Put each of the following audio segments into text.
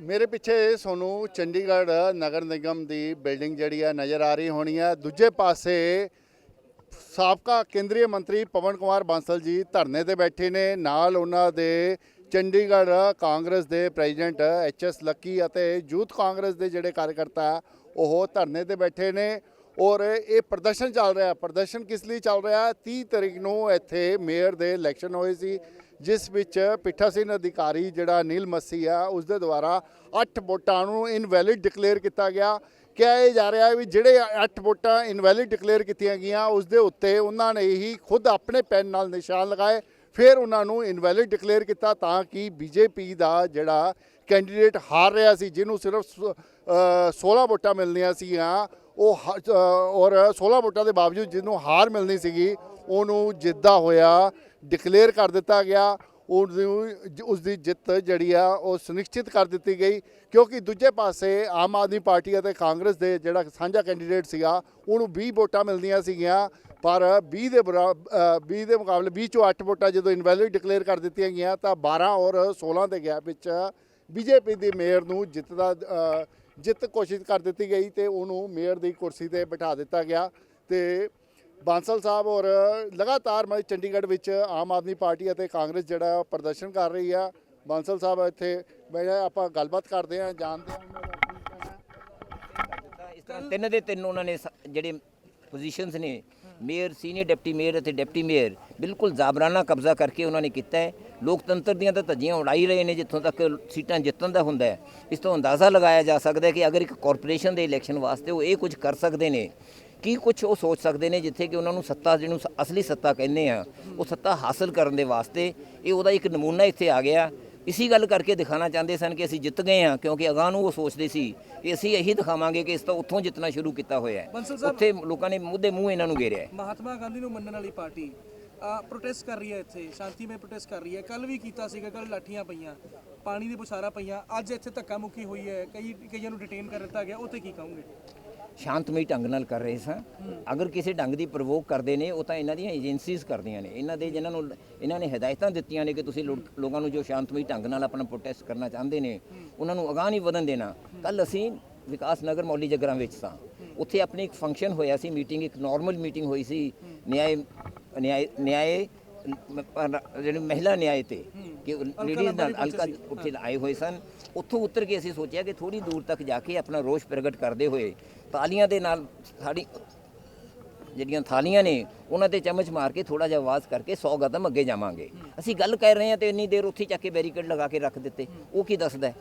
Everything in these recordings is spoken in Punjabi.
ਮੇਰੇ ਪਿੱਛੇ ਤੁਹਾਨੂੰ ਚੰਡੀਗੜ੍ਹ ਨਗਰ ਨਿਗਮ ਦੀ ਬਿਲਡਿੰਗ ਜਿਹੜੀ ਆ ਨਜ਼ਰ ਆ ਰਹੀ ਹੋਣੀ ਆ। ਦੂਜੇ ਪਾਸੇ ਸਾਬਕਾ ਕੇਂਦਰੀ ਮੰਤਰੀ ਪਵਨ ਕੁਮਾਰ ਬਾਂਸਲ ਜੀ ਧਰਨੇ ਤੇ ਬੈਠੇ ਨੇ। ਨਾਲ ਉਹਨਾਂ ਦੇ ਚੰਡੀਗੜ੍ਹ ਕਾਂਗਰਸ ਦੇ ਪ੍ਰੈਜ਼ੀਡੈਂਟ ਐਚ ਐਸ ਲੱਕੀ ਅਤੇ ਯੂਥ ਕਾਂਗਰਸ ਦੇ ਜਿਹੜੇ ਕਾਰਜਕਰਤਾ ਉਹ ਧਰਨੇ ਤੇ ਬੈਠੇ ਨੇ ਔਰ ਇਹ ਪ੍ਰਦਰਸ਼ਨ ਚੱਲ ਰਿਹਾ। ਪ੍ਰਦਰਸ਼ਨ ਕਿਸ ਲਈ ਚੱਲ ਰਿਹਾ? 30 ਤਰੀਕ ਨੂੰ ਇੱਥੇ ਮੇਅਰ ਦੇ ਇਲੈਕਸ਼ਨ ਹੋਏ ਸੀ। ਜਿਸ ਵਿੱਚ ਪਿੱਠਾਸੀਨ ਅਧਿਕਾਰੀ ਜਿਹੜਾ ਨੀਲ ਮੱਸੀ ਆ ਉਸ ਦੇ ਦੁਆਰਾ 8 ਵੋਟਾਂ ਨੂੰ ਇਨਵੈਲਿਡ ਡਿਕਲੇਅਰ ਕੀਤਾ ਗਿਆ। ਕਿਹਾ ਇਹ ਜਾ ਰਿਹਾ ਹੈ ਵੀ ਜਿਹੜੇ 8 ਵੋਟਾਂ ਇਨਵੈਲਿਡ ਡਿਕਲੇਅਰ ਕੀਤੀਆਂ ਗਈਆਂ ਉਸ ਦੇ ਉੱਤੇ ਉਹਨਾਂ ਨੇ ਹੀ ਖੁਦ ਆਪਣੇ ਪੈਨ ਨਾਲ ਨਿਸ਼ਾਨ ਲਗਾਏ ਫਿਰ ਉਹਨਾਂ ਨੂੰ ਇਨਵੈਲਿਡ ਡਿਕਲੇਅਰ ਕੀਤਾ ਤਾਂ ਕਿ ਬੀਜੇਪੀ ਦਾ ਜਿਹੜਾ ਕੈਂਡੀਡੇਟ ਹਾਰ ਰਿਹਾ ਸੀ ਜਿਹਨੂੰ ਸਿਰਫ ਸ- ਅ, 16 ਵੋਟਾਂ ਮਿਲਣੀਆਂ ਸੀਗੀਆਂ ਉਹ ਹ- ਔਰ 16 ਵੋਟਾਂ ਦੇ ਬਾਵਜੂਦ ਜਿਹਨੂੰ ਹਾਰ ਮਿਲਣੀ ਸੀਗੀ ਉਹਨੂੰ ਜਿੱਦਾ ਹੋਇਆ ਡਿਕਲੇਅਰ ਕਰ ਦਿੱਤਾ ਗਿਆ। ਉਹਨੂੰ ਉਸ ਦੀ ਜਿੱਤ ਜਿਹੜੀ ਆ ਉਹ ਸੁਨਿਸ਼ਚਿਤ ਕਰ ਦਿੱਤੀ ਗਈ ਕਿਉਂਕਿ ਦੂਜੇ ਪਾਸੇ ਆਮ ਆਦਮੀ ਪਾਰਟੀ ਅਤੇ ਕਾਂਗਰਸ ਦੇ ਜਿਹੜਾ ਸਾਂਝਾ ਕੈਂਡੀਡੇਟ ਸੀਗਾ ਉਹਨੂੰ 20 ਵੋਟਾਂ ਮਿਲਦੀਆਂ ਸੀਗੀਆਂ ਪਰ 20 ਦੇ ਬਰਾ- ਅ, 20 ਦੇ ਮੁਕਾਬਲੇ 20 ਚੋਂ 8 ਵੋਟਾਂ ਜਦੋਂ ਇਨਵੈਲਿਡ ਡਿਕਲੇਅਰ ਕਰ ਦਿੱਤੀਆਂ ਗਈਆਂ ਤਾਂ 12 ਔਰ 16 ਦੇ ਗੈਪ ਵਿੱਚ ਬੀਜੇਪੀ ਦੀ ਮੇਅਰ ਨੂੰ ਜਿੱਤ ਦਾ ਜਿੱਤ ਕੋਸ਼ਿਸ਼ ਕਰ ਦਿੱਤੀ ਗਈ ਤੇ ਉਹਨੂੰ ਮੇਅਰ ਦੀ ਕੁਰਸੀ ਤੇ ਬਿਠਾ ਦਿੱਤਾ ਗਿਆ ਤੇ ਬਾਂਸਲ ਸਾਹਿਬ ਔਰ ਲਗਾਤਾਰ ਮੈਂ ਚੰਡੀਗੜ੍ਹ ਵਿੱਚ ਆਮ ਆਦਮੀ ਪਾਰਟੀ ਅਤੇ ਕਾਂਗਰਸ ਜਿਹੜਾ ਪ੍ਰਦਰਸ਼ਨ ਕਰ ਰਹੀ ਆ। ਬਾਂਸਲ ਸਾਹਿਬ ਇੱਥੇ ਮੈਂ ਆਪਾਂ ਗੱਲਬਾਤ ਕਰਦੇ ਆ ਜਾਣਦੇ ਹਾਂ ਇਸ ਤਰ੍ਹਾਂ ਤਿੰਨ ਦੇ ਤਿੰਨ ਉਹਨਾਂ ਨੇ ਸ- ਜਿਹੜੇ ਪੋਜੀਸ਼ਨਸ ਨੇ ਮੇਅਰ ਸੀਨੀਅਰ ਡਿਪਟੀ ਮੇਅਰ ਅਤੇ ਡਿਪਟੀ ਮੇਅਰ ਬਿਲਕੁਲ ਜ਼ਾਬਰਾਨਾ ਕਬਜ਼ਾ ਕਰਕੇ ਉਹਨਾਂ ਨੇ ਕੀਤਾ ਹੈ। ਲੋਕਤੰਤਰ ਦੀਆਂ ਤਾਂ ਧੱਜੀਆਂ ਉਡਾਈ ਰਹੇ ਨੇ ਜਿੱਥੋਂ ਤੱਕ ਸੀਟਾਂ ਜਿੱਤਣ ਦਾ ਹੁੰਦਾ ਹੈ। ਇਸ ਤੋਂ ਅੰਦਾਜ਼ਾ ਲਗਾਇਆ ਜਾ ਸਕਦਾ ਹੈ ਕਿ ਅਗਰ ਇੱਕ ਕਾਰਪੋਰੇਸ਼ਨ ਦੇ ਇਲੈਕਸ਼ਨ ਵਾਸਤੇ ਉਹ ਇਹ ਕੁਝ ਕਰ ਸਕਦੇ ਨੇ, ਕੀ ਕੁਝ ਉਹ ਸੋਚ ਸਕਦੇ ਨੇ ਜਿੱਥੇ ਕਿ ਉਹਨਾਂ ਨੂੰ ਸੱਤਾ, ਜਿਹਨੂੰ ਅਸਲੀ ਸੱਤਾ ਕਹਿੰਦੇ ਆ, ਉਹ ਸੱਤਾ ਹਾਸਲ ਕਰਨ ਦੇ ਵਾਸਤੇ ਇਹ ਉਹਦਾ ਇੱਕ ਨਮੂਨਾ ਇੱਥੇ ਆ ਗਿਆ। ਇਸੀ ਗੱਲ ਕਰਕੇ ਦਿਖਾਣਾ ਚਾਹੁੰਦੇ ਸਨ ਕਿ ਅਸੀਂ ਜਿੱਤ ਗਏ ਹਾਂ ਕਿਉਂਕਿ ਅਗਾਂਹ ਨੂੰ ਉਹ ਸੋਚਦੇ ਸੀ ਕਿ ਅਸੀਂ ਇਹੀ ਦਿਖਾਵਾਂਗੇ ਕਿ ਇਸ ਤੋਂ ਉੱਥੋਂ ਜਿੱਤਣਾ ਸ਼ੁਰੂ ਕੀਤਾ ਹੋਇਆ ਹੈ। ਬੰਸਲ ਸਾਹਿਬ- ਉੱਥੇ ਲੋਕਾਂ ਨੇ ਮੁੱਦੇ ਮੂੰਹ ਇਹਨਾਂ ਨੂੰ ਘੇਰਿਆ ਹੈ। ਮਹਾਤਮਾ ਗਾਂਧੀ ਨੂੰ ਮੰਨਣ ਵਾਲੀ ਪਾਰਟੀ ਪ੍ਰੋਟੈਸਟ ਕਰ ਰਹੀ ਹੈ ਇੱਥੇ ਸ਼ਾਂਤੀਮਈ ਪ੍ਰੋਟੈਸਟ ਕਰ ਰਹੀ ਹੈ। ਕੱਲ ਵੀ ਕੀਤਾ ਸੀਗਾ ਕੱਲ ਲਾਠੀਆਂ ਪਈਆਂ ਪਾਣੀ ਦੀ ਬੁਛਾਰਾ ਪਈਆਂ। ਅੱਜ ਇੱਥੇ ਧੱਕਾ ਮੁੱਕੀ ਹੋਈ ਹੈ ਕਈ ਕਈਆਂ ਨੂੰ ਡਿਟੇਨ ਕਰ ਦਿੱਤਾ ਗਿਆ ਉੱਥੇ ਕੀ ਕਹੋਗੇ? ਸ਼ਾਂਤਮਈ ਢੰਗ ਨਾਲ ਕਰ ਰਹੇ ਸਾਂ। ਅਗਰ ਕਿਸੇ ਢੰਗ ਦੀ ਪ੍ਰਵੋਕ ਕਰਦੇ ਨੇ ਉਹ ਤਾਂ ਇਹਨਾਂ ਦੀਆਂ ਏਜੰਸੀਜ਼ ਕਰਦੀਆਂ ਨੇ। ਇਹਨਾਂ ਦੇ ਜਿਨ੍ਹਾਂ ਨੂੰ ਇਹਨਾਂ ਨੇ ਹਦਾਇਤਾਂ ਦਿੱਤੀਆਂ ਨੇ ਕਿ ਤੁਸੀਂ ਲੋਕਾਂ ਨੂੰ ਜੋ ਸ਼ਾਂਤਮਈ ਢੰਗ ਨਾਲ ਆਪਣਾ ਪ੍ਰੋਟੈਸਟ ਕਰਨਾ ਚਾਹੁੰਦੇ ਨੇ ਉਹਨਾਂ ਨੂੰ ਅਗਾਂਹ ਨਹੀਂ ਵਧਣ ਦੇਣਾ। ਕੱਲ ਅਸੀਂ ਵਿਕਾਸ ਨਗਰ ਮੌਲੀ ਜਗਰਾਂ ਵਿੱਚ ਸਾਂ। ਉੱਥੇ ਆਪਣੀ ਇੱਕ ਫੰਕਸ਼ਨ ਹੋਇਆ ਸੀ ਮੀਟਿੰਗ ਇੱਕ ਨਾਰਮਲ ਮੀਟਿੰਗ ਹੋਈ ਸੀ। ਨਿਆਏ ਨਿਆਏ ਨਿਆਏ ਪਰ ਜਿਹੜੀ ਮਹਿਲਾ ਨਿਆਏ ਤੇ ਕਿ ਲੇਡੀਜ਼ ਨਾਲ ਹਲਕਾ ਉੱਥੇ ਆਏ ਹੋਏ ਸਨ। ਉੱਥੋਂ ਉਤਰ ਕੇ ਅਸੀਂ ਸੋਚਿਆ ਕਿ ਥੋੜੀ ਦੂਰ ਤੱਕ ਜਾ ਕੇ ਆਪਣਾ ਰੋਸ਼ ਪ੍ਰਗਟ ਕਰਦੇ ਹੋਏ ਤਾਲੀਆਂ ਦੇ ਨਾਲ ਸਾਡੀ ਜਿਹੜੀਆਂ ਥਾਲੀਆਂ ਨੇ ਉਹਨਾਂ ਤੇ ਚਮਚ ਮਾਰ ਕੇ ਥੋੜਾ ਜਿਹਾ ਆਵਾਜ਼ ਕਰਕੇ 100 ਕਦਮ ਅੱਗੇ ਜਾਵਾਂਗੇ। ਅਸੀਂ ਗੱਲ ਕਰ ਰਹੇ ਹਾਂ ਤੇ ਇੰਨੀ ਦੇਰ ਉੱਥੇ ਚੱਕ ਕੇ ਬੈਰੀਕੇਡ ਲਗਾ ਕੇ ਰੱਖ ਦਿੱਤੇ। ਉਹ ਕੀ ਦੱਸਦਾ?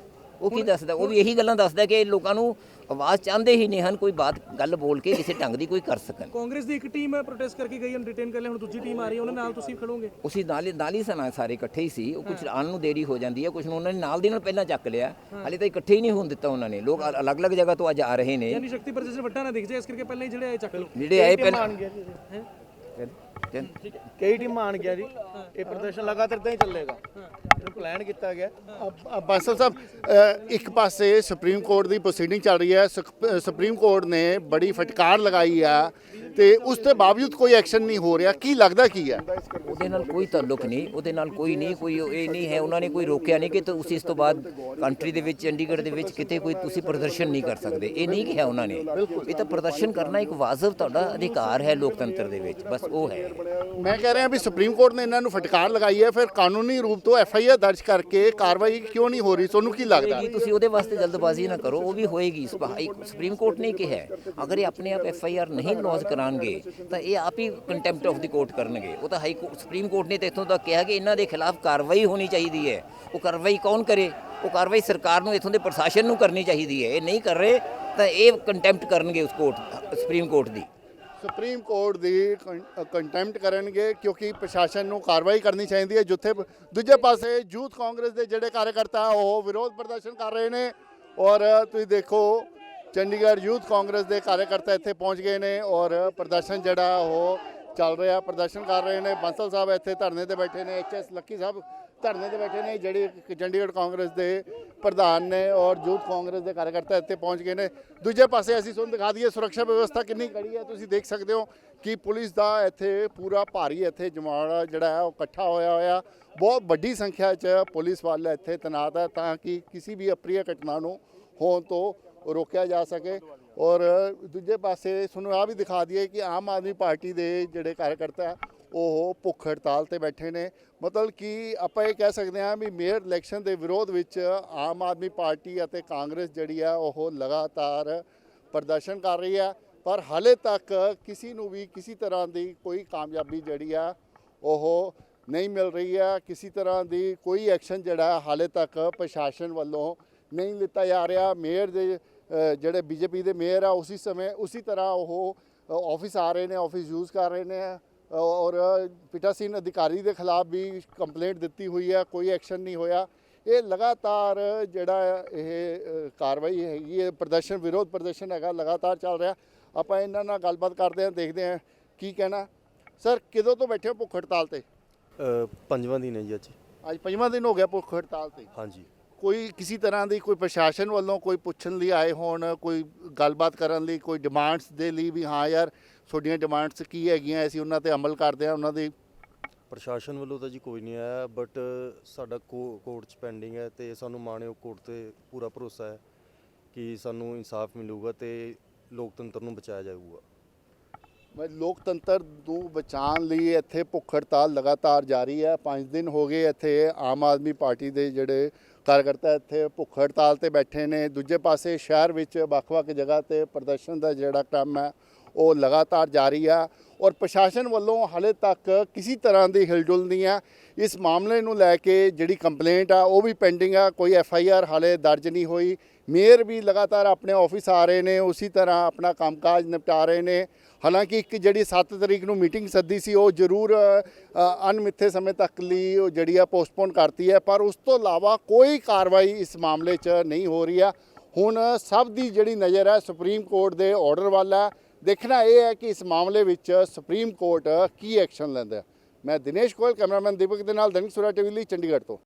ਉਹ ਕੀ ਦੱਸਦਾ? ਉਹ ਵੀ ਇਹੀ ਗੱਲਾਂ ਦੱਸਦਾ ਹੈ ਕਿ ਲੋਕਾਂ ਨੂੰ ਆਵਾਜ਼ ਚਾਹੁੰਦੇ ਹੀ ਨਹੀਂ ਹਨ ਕੋਈ ਬਾਤ ਗੱਲ ਬੋਲ ਕੇ ਕਿਸੇ ਢੰਗ ਦੀ ਕੋਈ ਕਰ ਸਕਣ। ਕਾਂਗਰਸ ਦੀ ਇੱਕ ਟੀਮ ਪ੍ਰੋਟੈਸਟ ਕਰਕੇ ਗਈ ਉਹਨੂੰ ਡਿਟੇਨ ਕਰ ਲਿਆ ਹੁਣ ਦੂਜੀ ਟੀਮ ਆ ਰਹੀ ਹੈ ਉਹਨਾਂ ਨਾਲ ਤੁਸੀਂ ਖੜੋਗੇ? ਉਸੇ ਨਾਲ ਹੀ- ਨਾਲ ਹੀ ਸਨ ਸਾਰੇ ਇਕੱਠੇ ਹੀ ਸੀ ਉਹ ਕੁਝ ਆਉਣ ਨੂੰ ਦੇਰੀ ਹੋ ਜਾਂਦੀ ਹੈ ਕੁਝ ਨੂੰ ਉਹਨਾਂ ਨੇ ਨਾਲ ਦੀ ਨਾਲ ਪਹਿਲਾਂ ਚੱਕ ਲਿਆ। ਹਾਲੇ ਤਾਂ ਇਕੱਠੇ ਹੀ ਨਹੀਂ ਹੋਣ ਦਿੱਤਾ ਉਹਨਾਂ ਨੇ ਲੋਕ ਅਲੱਗ-ਅਲੱਗ ਜਗ੍ਹਾ ਤੋਂ ਅੱਜ ਆ ਰਹੇ ਨੇ। ਯਾਨੀ ਸ਼ਕਤੀ ਪ੍ਰਦਰਸ਼ਨ ਵੱਡਾ ਨਾ ਦਿਖ ਜਾਏ ਇਸ ਕਰਕੇ ਪਹਿਲਾਂ ਹੀ ਜਿਹੜੇ ਆਏ ਚੱਕ ਲਓ। ਜਿਹੜੇ ਆਏ ਪਹਿਲਾਂ ਕਈ ਟੀਮਾਂ ਆਣ ਗਿਆ ਜੀ? ਇਹ ਪ੍ਰਦਰਸ਼ਨ ਲਗਾਤਾਰ ਇਦਾਂ ਹੀ ਚੱਲੇਗਾ। ਪਲਾਨ ਕੀਤਾ ਗਿਆ। ਬਾਂਸਲ ਸਾਹਿਬ ਇੱਕ ਪਾਸੇ ਸੁਪਰੀਮ ਕੋਰਟ ਦੀ ਪ੍ਰੋਸੀਡਿੰਗ ਚੱਲ ਰਹੀ ਹੈ। ਸੁਪਰੀਮ ਕੋਰਟ ਨੇ ਬੜੀ ਫਟਕਾਰ ਲਗਾਈ ਆ ਤੇ ਉਸ ਦੇ ਬਾਵਜੂਦ ਕੋਈ ਐਕਸ਼ਨ ਨਹੀਂ ਹੋ ਰਿਹਾ। ਕੀ ਲੱਗਦਾ ਕੀ ਹੈ? ਉਹਦੇ ਨਾਲ ਕੋਈ ਤਾਲੁਕ ਨਹੀਂ ਉਹਦੇ ਨਾਲ ਕੋਈ ਨਹੀਂ ਕੋਈ ਇਹ ਨਹੀਂ ਹੈ ਉਹਨਾਂ ਨੇ ਕੋਈ ਰੋਕਿਆ ਨਹੀਂ ਕਿ ਤੁਸੀਂ ਇਸ ਤੋਂ ਬਾਅਦ ਕੰਟਰੀ ਦੇ ਵਿੱਚ ਚੰਡੀਗੜ੍ਹ ਦੇ ਵਿੱਚ ਕਿਤੇ ਕੋਈ ਤੁਸੀਂ ਪ੍ਰਦਰਸ਼ਨ ਨਹੀਂ ਕਰ ਸਕਦੇ। ਇਹ ਨਹੀਂ ਕਿਹਾ ਉਹਨਾਂ ਨੇ। ਇਹ ਤਾਂ ਪ੍ਰਦਰਸ਼ਨ ਕਰਨਾ ਇੱਕ ਵਾਜਬ ਤੁਹਾਡਾ ਅਧਿਕਾਰ ਹੈ ਲੋਕਤੰਤਰ ਦੇ ਵਿੱਚ। ਬਸ ਉਹ ਹੈ। ਮੈਂ ਕਹਿ ਰਿਹਾ ਵੀ ਸੁਪਰੀਮ ਕੋਰਟ ਨੇ ਇਹਨਾਂ ਨੂੰ ਫਟਕਾਰ ਲਗਾਈ ਹੈ। ਫਿਰ ਕਾਨੂੰਨੀ ਰੂਪ ਤੋਂ ਐਫ ਆਈ ਆਰ ਦਰਜ ਕਰਕੇ ਕਾਰਵਾਈ ਕਿਉਂ ਨਹੀਂ ਹੋ ਰਹੀ? ਤੁਹਾਨੂੰ ਕੀ ਲੱਗਦਾ? ਹੋਏਗੀ, ਤੁਸੀਂ ਉਹਦੇ ਵਾਸਤੇ ਜਲਦਬਾਜ਼ੀ ਨਾ ਕਰੋ, ਉਹ ਵੀ ਹੋਏਗੀ। ਸੁਪਰੀਮ ਕੋਰਟ ਨੇ ਕਿਹਾ ਅਗਰ ਇਹ ਆਪਣੇ ਆਪ ਐਫ ਆਈ ਆਰ ਨਹੀਂ ਲੌਂਚ ਕਰਾਂਗੇ ਤਾਂ ਇਹ ਆਪ ਹੀ ਕੰਟੈਂਪਟ ਆਫ ਦੀ ਕੋਰਟ ਕਰਨਗੇ। ਉਹ ਤਾਂ ਹਾਈ ਕੋਰਟ ਸੁਪਰੀਮ ਕੋਰਟ ਨੇ ਤਾਂ ਇੱਥੋਂ ਤੱਕ ਕਿਹਾ ਕਿ ਇਹਨਾਂ ਦੇ ਖਿਲਾਫ ਕਾਰਵਾਈ ਹੋਣੀ ਚਾਹੀਦੀ ਹੈ। ਉਹ ਕਾਰਵਾਈ ਕੌਣ ਕਰੇ? ਉਹ ਕਾਰਵਾਈ ਸਰਕਾਰ ਨੂੰ, ਇੱਥੋਂ ਦੇ ਪ੍ਰਸ਼ਾਸਨ ਨੂੰ ਕਰਨੀ ਚਾਹੀਦੀ ਹੈ। ਇਹ ਨਹੀਂ ਕਰ ਰਹੇ, ਤਾਂ ਇਹ ਕੰਟੈਂਪਟ ਕਰਨਗੇ ਉਸ ਕੋਰਟ ਸੁਪਰੀਮ ਕੋਰਟ ਦੀ। ਸੁਪਰੀਮ ਕੋਰਟ ਦੀ ਕੰਟੈਂਪਟ ਕਰਨਗੇ ਕਿਉਂਕਿ ਪ੍ਰਸ਼ਾਸਨ ਨੂੰ ਕਾਰਵਾਈ ਕਰਨੀ ਚਾਹੀਦੀ ਹੈ, ਜਿੱਥੇ ਦੂਜੇ ਪਾਸੇ ਯੂਥ ਕਾਂਗਰਸ ਦੇ ਜਿਹੜੇ ਕਾਰਜਕਰਤਾ ਉਹ ਵਿਰੋਧ ਪ੍ਰਦਰਸ਼ਨ ਕਰ ਰਹੇ ਨੇ ਔਰ ਤੁਸੀਂ ਦੇਖੋ, ਚੰਡੀਗੜ੍ਹ ਯੂਥ ਕਾਂਗਰਸ ਦੇ ਕਾਰਜਕਰਤਾ ਇੱਥੇ ਪਹੁੰਚ ਗਏ ਨੇ ਔਰ ਪ੍ਰਦਰਸ਼ਨ ਜਿਹੜਾ ਉਹ ਚੱਲ ਰਿਹਾ, ਪ੍ਰਦਰਸ਼ਨ ਕਰ ਰਹੇ ਨੇ। ਬਾਂਸਲ ਸਾਹਿਬ ਇੱਥੇ ਧਰਨੇ ਤੇ ਬੈਠੇ ਨੇ ਐਚਐਸ ਲੱਕੀ ਸਾਹਿਬ ਧਰਨੇ ਤੇ ਬੈਠੇ ਨੇ ਜਿਹੜੇ ਕਿ ਚੰਡੀਗੜ੍ਹ ਕਾਂਗਰਸ ਦੇ ਪ੍ਰਧਾਨ ਨੇ ਔਰ ਯੂਥ ਕਾਂਗਰਸ ਦੇ ਕਾਰਜਕਰਤਾ ਇੱਥੇ ਪਹੁੰਚ ਗਏ ਨੇ। ਦੂਜੇ ਪਾਸੇ ਅਸੀਂ ਤੁਹਾਨੂੰ ਦਿਖਾ ਦਈਏ, ਸੁਰੱਖਿਆ ਵਿਵਸਥਾ ਕਿੰਨੀ ਕੜੀ ਹੈ। ਤੁਸੀਂ ਦੇਖ ਸਕਦੇ ਹੋ ਕਿ ਪੁਲਿਸ ਦਾ ਇੱਥੇ ਪੂਰਾ ਭਾਰੀ ਇੱਥੇ ਜਮਾਵੜਾ ਜਿਹੜਾ ਹੈ, ਉਹ ਇਕੱਠਾ ਹੋਇਆ ਹੋਇਆ। ਬਹੁਤ ਵੱਡੀ ਸੰਖਿਆ 'ਚ ਪੁਲਿਸ ਵਾਲ ਇੱਥੇ ਤੈਨਾਤ ਹੈ ਤਾਂ ਕਿ ਕਿਸੇ ਵੀ ਅਪ੍ਰਿയ ਘਟਨਾ ਨੂੰ ਹੋਣ ਤੋਂ ਰੋਕਿਆ ਜਾ ਸਕੇ। ਔਰ ਦੂਜੇ ਪਾਸੇ ਤੁਹਾਨੂੰ ਆ ਵੀ ਦਿਖਾ ਦਈਏ ਕਿ ਆਮ ਆਦਮੀ ਪਾਰਟੀ ਦੇ ਜਿਹੜੇ ਕਾਰਜਕਰਤਾ ਉਹ ਭੁੱਖ ਹੜਤਾਲ ਤੇ ਬੈਠੇ ਨੇ। ਮਤਲਬ ਕਿ ਆਪਾਂ ਇਹ ਕਹਿ ਸਕਦੇ ਹਾਂ ਵੀ ਮੇਅਰ ਇਲੈਕਸ਼ਨ ਦੇ ਵਿਰੋਧ ਵਿੱਚ ਆਮ ਆਦਮੀ ਪਾਰਟੀ ਅਤੇ ਕਾਂਗਰਸ ਜਿਹੜੀ ਆ ਉਹ ਲਗਾਤਾਰ ਪ੍ਰਦਰਸ਼ਨ ਕਰ ਰਹੀ ਹੈ ਪਰ ਹਾਲੇ ਤੱਕ ਕਿਸੇ ਨੂੰ ਵੀ ਕਿਸੇ ਤਰ੍ਹਾਂ ਦੀ ਕੋਈ ਕਾਮਯਾਬੀ ਜਿਹੜੀ ਆ ਉਹ ਨਹੀਂ ਮਿਲ ਰਹੀ ਹੈ ਕਿਸੇ ਤਰ੍ਹਾਂ ਦੀ ਕੋਈ ਐਕਸ਼ਨ ਜਿਹੜਾ ਹਾਲੇ ਤੱਕ ਪ੍ਰਸ਼ਾਸਨ ਵੱਲੋਂ ਨਹੀਂ ਲਿੱਤਾ ਜਾ ਰਿਹਾ। ਮੇਅਰ ਦੇ ਅ, ਜਿਹੜੇ ਬੀਜੇਪੀ ਦੇ ਮੇਅਰ ਆ ਉਸੇ ਸਮੇਂ ਉਸੇ ਤਰ੍ਹਾਂ ਉਹ ਆਫਿਸ ਆ ਰਹੇ ਨੇ ਆਫਿਸ ਯੂਜ਼ ਕਰ ਰਹੇ ਨੇ। ਔਰ ਪੀਟਾਸੀਨ ਅਧਿਕਾਰੀ ਦੇ ਖਿਲਾਫ ਵੀ ਕੰਪਲੇਂਟ ਦਿੱਤੀ ਹੋਈ ਹੈ ਕੋਈ ਐਕਸ਼ਨ ਨਹੀਂ ਹੋਇਆ। ਇਹ ਲਗਾਤਾਰ ਜਿਹੜਾ ਇਹ ਕਾਰਵਾਈ ਹੈਗੀ ਹੈ ਪ੍ਰਦਰਸ਼ਨ ਵਿਰੋਧ ਪ੍ਰਦਰਸ਼ਨ ਹੈਗਾ ਲਗਾਤਾਰ ਚੱਲ ਰਿਹਾ। ਆਪਾਂ ਇਹਨਾਂ ਨਾਲ ਗੱਲਬਾਤ ਕਰਦੇ ਹਾਂ ਦੇਖਦੇ ਹਾਂ ਕੀ ਕਹਿਣਾ। ਸਰ ਕਿਦੋਂ ਤੋਂ ਬੈਠੇ ਹੋ ਭੁੱਖ ਹੜਤਾਲ ਤੇ? ਪੰਜਵਾਂ ਦਿਨ ਹੈ ਜੀ ਅੱਜ। ਅੱਜ ਪੰਜਵਾਂ ਦਿਨ ਹੋ ਗਿਆ ਭੁੱਖ ਹੜਤਾਲ ਤੇ। ਹਾਂਜੀ। ਕੋਈ ਕਿਸੇ ਤਰ੍ਹਾਂ ਦੀ ਕੋਈ ਪ੍ਰਸ਼ਾਸਨ ਵੱਲੋਂ ਕੋਈ ਪੁੱਛਣ ਲਈ ਆਏ ਹੋਣ ਕੋਈ ਗੱਲਬਾਤ ਕਰਨ ਲਈ ਕੋਈ ਡਿਮਾਂਡਸ ਦੇ ਲਈ ਵੀ ਹਾਂ ਯਾਰ ਤੁਹਾਡੀਆਂ ਡਿਮਾਂਡਸ ਕੀ ਹੈਗੀਆਂ? ਅਸੀਂ ਉਹਨਾਂ ਤੇ ਅਮਲ ਕਰਦੇ ਹਾਂ ਉਹਨਾਂ ਦੀ ਪ੍ਰਸ਼ਾਸਨ ਵੱਲੋਂ ਤਾਂ ਜੀ ਕੋਈ ਨਹੀਂ ਆਇਆ ਬਟ ਸਾਡਾ ਕੋਰਟ 'ਚ ਪੈਂਡਿੰਗ ਹੈ ਤੇ ਸਾਨੂੰ ਮਾਣਯੋਗ ਕੋਰਟ ਤੇ ਪੂਰਾ ਭਰੋਸਾ ਹੈ ਕਿ ਸਾਨੂੰ ਇਨਸਾਫ ਮਿਲੂਗਾ ਤੇ ਲੋਕਤੰਤਰ ਨੂੰ ਬਚਾਇਆ ਜਾਊਗਾ। ਮੈਂ ਲੋਕਤੰਤਰ ਨੂੰ ਬਚਾਉਣ ਲਈ ਇੱਥੇ ਭੁੱਖ ਹੜਤਾਲ ਲਗਾਤਾਰ ਜਾਰੀ ਹੈ। 5 ਦਿਨ ਹੋ ਗਏ ਇੱਥੇ ਆਮ ਆਦਮੀ ਪਾਰਟੀ ਦੇ ਜਿਹੜੇ ਕਾਰਜਕਰਤਾ ਇੱਥੇ ਭੁੱਖ ਹੜਤਾਲ ਤੇ ਬੈਠੇ ਨੇ। ਦੂਜੇ ਪਾਸੇ ਸ਼ਹਿਰ ਵਿੱਚ ਵੱਖ-ਵੱਖ ਜਗ੍ਹਾ ਤੇ ਪ੍ਰਦਰਸ਼ਨ ਦਾ ਜਿਹੜਾ ਕੰਮ ਹੈ ਉਹ ਲਗਾਤਾਰ ਜਾਰੀ ਆ ਔਰ ਪ੍ਰਸ਼ਾਸਨ ਵੱਲੋਂ ਹਾਲੇ ਤੱਕ ਕਿਸੇ ਤਰ੍ਹਾਂ ਦੀ ਹਿਲਜੁਲ ਨਹੀਂ ਆ। ਇਸ ਮਾਮਲੇ ਨੂੰ ਲੈ ਕੇ ਜਿਹੜੀ ਕੰਪਲੇਂਟ ਆ ਉਹ ਵੀ ਪੈਂਡਿੰਗ ਆ ਕੋਈ ਐਫ ਆਈ ਆਰ ਹਾਲੇ ਦਰਜ ਨਹੀਂ ਹੋਈ। ਮੇਅਰ ਵੀ ਲਗਾਤਾਰ ਆਪਣੇ ਆਫਿਸ ਆ ਰਹੇ ਨੇ ਉਸੇ ਤਰ੍ਹਾਂ ਆਪਣਾ ਕੰਮਕਾਜ ਨਿਪਟਾ ਰਹੇ ਨੇ। ਹਾਲਾਂਕਿ ਇੱਕ ਜਿਹੜੀ 7 ਤਰੀਕ ਨੂੰ ਮੀਟਿੰਗ ਸੱਦੀ ਸੀ ਉਹ ਜ਼ਰੂਰ ਅ, ਅਣਮਿੱਥੇ ਸਮੇਂ ਤੱਕ ਲਈ ਉਹ ਜਿਹੜੀ ਆ ਪੋਸਟਪੋਨ ਕਰਤੀ ਹੈ ਪਰ ਉਸ ਤੋਂ ਇਲਾਵਾ ਕੋਈ ਕਾਰਵਾਈ ਇਸ ਮਾਮਲੇ 'ਚ ਨਹੀਂ ਹੋ ਰਹੀ ਆ। ਹੁਣ ਸਭ ਦੀ ਜਿਹੜੀ ਨਜ਼ਰ ਹੈ ਸੁਪਰੀਮ ਕੋਰਟ ਦੇ ਆਰਡਰ ਵੱਲ ਹੈ। ਦੇਖਣਾ ਇਹ ਹੈ ਕਿ ਇਸ ਮਾਮਲੇ ਵਿੱਚ ਸੁਪਰੀਮ ਕੋਰਟ ਕੀ ਐਕਸ਼ਨ ਲੈਂਦਾ ਹੈ। ਮੈਂ ਦਿਨੇਸ਼ ਗੋਇਲ, ਕੈਮਰਾਮੈਨ ਦੀਪਕ ਦੇ ਨਾਲ ਦੈਨਿਕ ਸੁਰਾ ਟੀਵੀ ਲਈ ਚੰਡੀਗੜ੍ਹ ਤੋਂ।